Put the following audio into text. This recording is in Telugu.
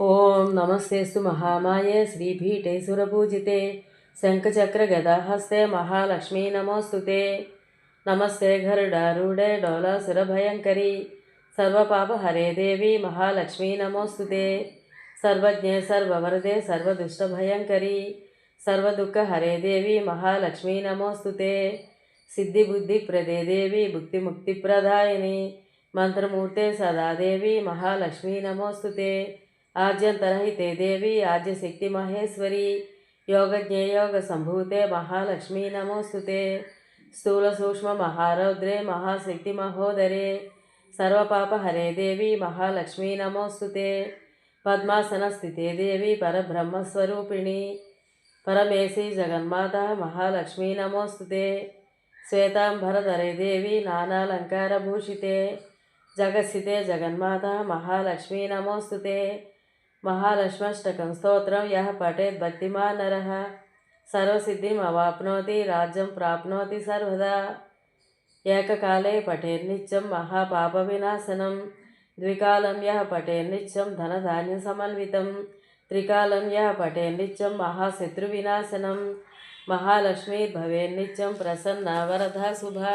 ఓం నమస్తేస్తు మహామాయే శ్రీపీఠే శంఖచక్ర గదాహస్తే మహాలక్ష్మీ నమోస్తుతే. నమస్తే గరుడారూఢే డోలాసురభయంకరి సర్వపాపహరే దేవి మహాలక్ష్మీ నమోస్తుతే. సర్వజ్ఞే సర్వవరదే సర్వదుష్టభయంకరి సర్వదుఃఖహరే దేవి మహాలక్ష్మీ నమోస్తుతే. సిద్ధిబుద్ధిప్రదే దేవి భుక్తిముక్తిప్రదాయిని మంత్రమూర్తే సదాదేవి మహాలక్ష్మీ నమోస్తుతే. ఆద్యంతరహితే దేవి ఆద్యశక్తి మహేశ్వరి. యోగజ్ఞేయోగ సంభూతే మహాలక్ష్మీ నమోస్తుతే. స్థూల సూక్ష్మ మహారౌద్రే మహాశక్తి మహోదరే. సర్వపాపహరే దేవి మహాలక్ష్మీ నమోస్తుతే. పద్మాసన స్థితే దేవి పరబ్రహ్మస్వరూపిణి. పరమేశి జగన్మాత మహాలక్ష్మీ నమోస్తుతే. శ్వేతాంబరధరే దేవి నానాలంకారభూషితే. జగత్సితే జగన్మాత మహాలక్ష్మీ నమోస్తుతే. महालक्ष्मष्टकं स्तोत्रं यः पठेत् भक्तिमान् नरः सर्वसिद्धिम् अवाप्नोति, राज्यं प्राप्नोति सर्वदा। एककाले पठेन्नित्यं महापापविनाशनं द्विकालं यः पठेन्नित्यं धनधान्यसमन्वितं त्रिकालं यः पठेन्नित्यं महाशत्रुविनाशनं महालक्ष्मीर्भवेन्नित्यं प्रसन्ना वरदा शुभा